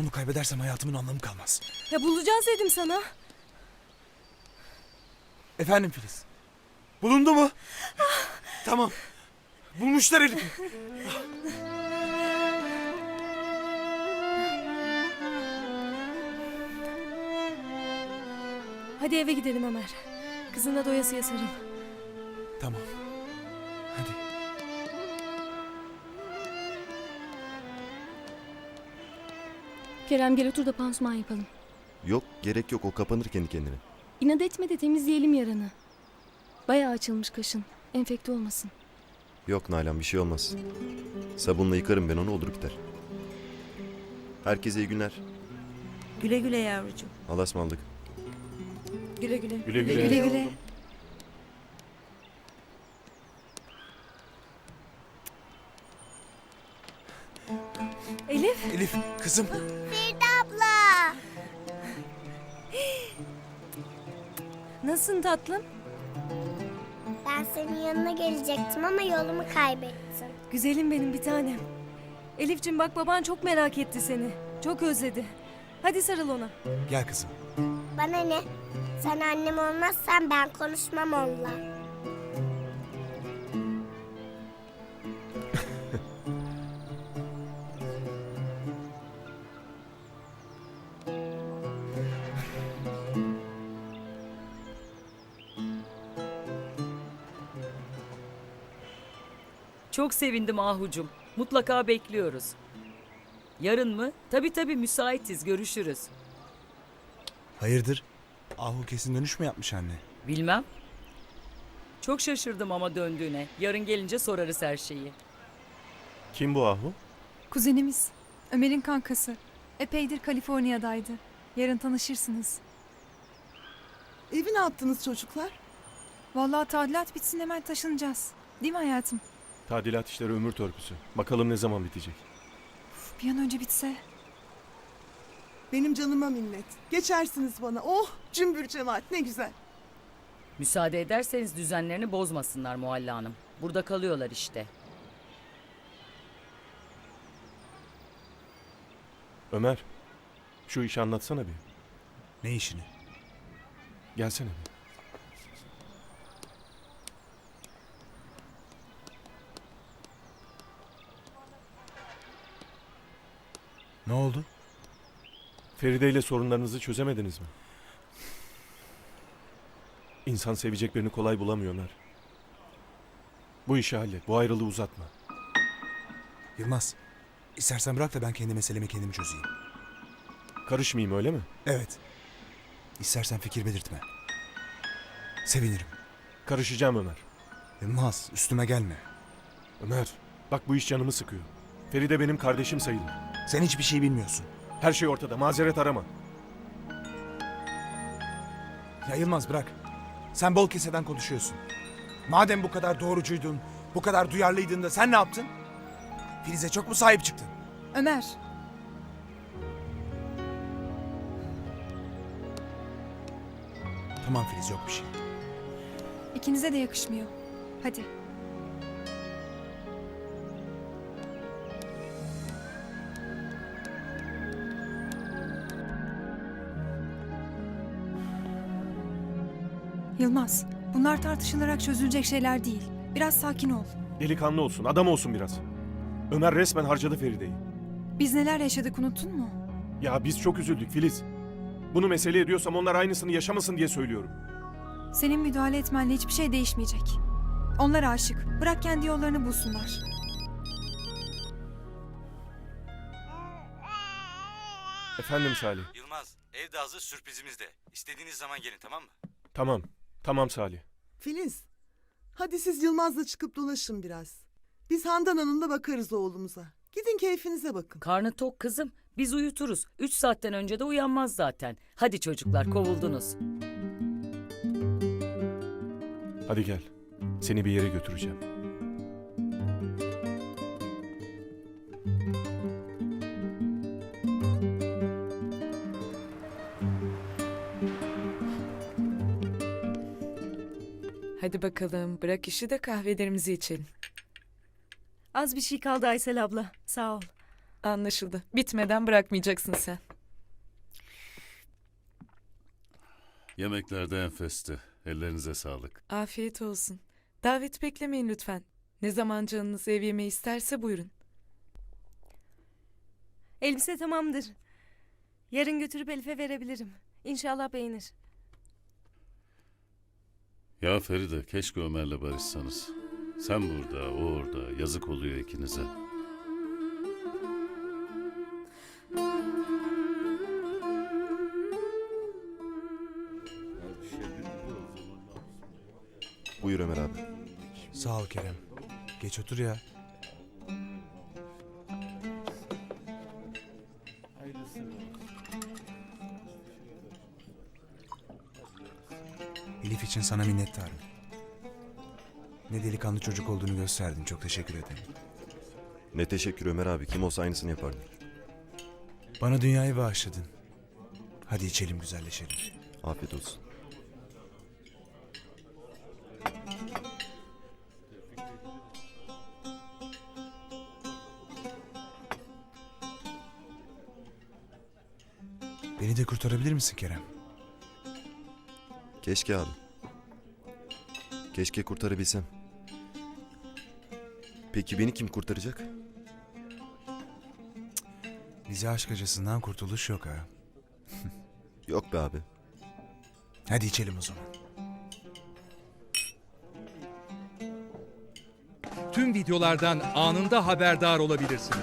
Onu kaybedersem hayatımın anlamı kalmaz. Ya bulacağız dedim sana. Efendim Filiz. Bulundu mu? tamam. Bulmuşlar Elif'i. Hadi eve gidelim Ömer. Kızına doyasıya sarıl. Tamam. Hadi. Kerem gel otur da pansuman yapalım. Yok gerek yok o kapanır kendi kendine. İnat etme de temizleyelim yaranı. Bayağı açılmış kaşın. Enfekte olmasın. Yok Nalan bir şey olmaz. Sabunla yıkarım ben onu olur biter. Herkese iyi günler. Güle güle yavrucuğum. Allah'a ısmarladık. Güle güle. Güle güle. Güle güle. Elif. Elif kızım. Nasılsın tatlım? Ben senin yanına gelecektim ama yolumu kaybettim. Güzelim benim bir tanem. Elif'cim bak baban çok merak etti seni. Çok özledi. Hadi sarıl ona. Gel kızım. Bana ne? Sen annem olmazsan ben konuşmam onunla. Çok sevindim Ahucum. Mutlaka bekliyoruz. Yarın mı? Tabii tabii müsaitiz. Görüşürüz. Hayırdır? Ahu kesin dönüş mü yapmış anne? Bilmem. Çok şaşırdım ama döndüğüne. Yarın gelince sorarız her şeyi. Kim bu Ahu? Kuzenimiz. Ömer'in kankası. Epeydir Kaliforniya'daydı. Yarın tanışırsınız. Evi ne yaptınız çocuklar? Vallahi tadilat bitsin hemen taşınacağız. Değil mi hayatım? Tadilat işleri ömür törpüsü. Bakalım ne zaman bitecek. Uf, Bir an önce bitse. Benim canıma minnet. Geçersiniz bana. Oh cümbür cemaat ne güzel. Müsaade ederseniz düzenlerini bozmasınlar Muhalla Hanım. Burada kalıyorlar işte. Ömer, şu işi anlatsana bir. Ne işini? Gelsene bir. Ne oldu? Feride ile sorunlarınızı çözemediniz mi? İnsan sevecek birini kolay bulamıyor Ömer. Bu işi hallet, bu ayrılığı uzatma. Yılmaz. İstersen bırak da ben kendi meselemi kendim çözeyim. Karışmayayım öyle mi? Evet. İstersen fikir belirtme. Sevinirim. Karışacağım Ömer. Yılmaz üstüme gelme. Ömer, bak bu iş canımı sıkıyor. Feride benim kardeşim sayılır. Sen hiçbir şey bilmiyorsun. Her şey ortada, mazeret arama. Ya Yılmaz bırak. Sen bol keseden konuşuyorsun. Madem bu kadar doğrucuydun, bu kadar duyarlıydın da sen ne yaptın? Filiz'e çok mu sahip çıktın? Ömer. Tamam Filiz yok bir şey. ikinize de yakışmıyor. Hadi. Yılmaz, bunlar tartışılarak çözülecek şeyler değil. Biraz sakin ol. Delikanlı olsun, adam olsun biraz. Ömer resmen harcadı Feride'yi. Biz neler yaşadık unuttun mu? Ya biz çok üzüldük Filiz. Bunu mesele ediyorsam onlar aynısını yaşamasın diye söylüyorum. Senin müdahale etmenle hiçbir şey değişmeyecek. Onlar aşık. Bırak kendi yollarını bulsunlar. Efendim Salih. Yılmaz, ev de hazır sürprizimiz de. İstediğiniz zaman gelin tamam mı? Tamam. Tamam Salih. Filiz. Hadi siz Yılmaz'la çıkıp dolaşın biraz. Biz Handan Hanım'la bakarız oğlumuza. Gidin keyfinize bakın. Karnı tok kızım. Biz uyuturuz. Üç saatten önce de uyanmaz zaten. Hadi çocuklar kovuldunuz. Hadi gel. Seni bir yere götüreceğim. Hadi bakalım bırak işi de kahvelerimizi içelim. Az bir şey kaldı Aysel abla. Sağ ol. Anlaşıldı. Bitmeden bırakmayacaksın sen. Yemekler de enfesti. Ellerinize sağlık. Afiyet olsun. Davet beklemeyin lütfen. Ne zaman canınız ev yemeği isterse buyurun. Elbise tamamdır. Yarın götürüp Elif'e verebilirim. İnşallah beğenir. Ya Feride keşke Ömer'le barışsanız. Sen burada, o orada. Yazık oluyor ikinize. Buyur Ömer abi. Sağ ol Kerem. Geç otur ya. Elif için sana minnettarım. Ne delikanlı çocuk olduğunu gösterdin. Çok teşekkür ederim. Ne teşekkür Ömer abi. Kim olsa aynısını yapardı. Bana dünyayı bağışladın. Hadi içelim güzelleşelim. Afiyet olsun. Beni de kurtarabilir misin Kerem? Keşke abi. Keşke kurtarabilsem. Peki beni kim kurtaracak? Bize aşk acısından kurtuluş yok ha. Yok be abi. Hadi içelim o zaman. tüm videolardan anında haberdar olabilirsiniz.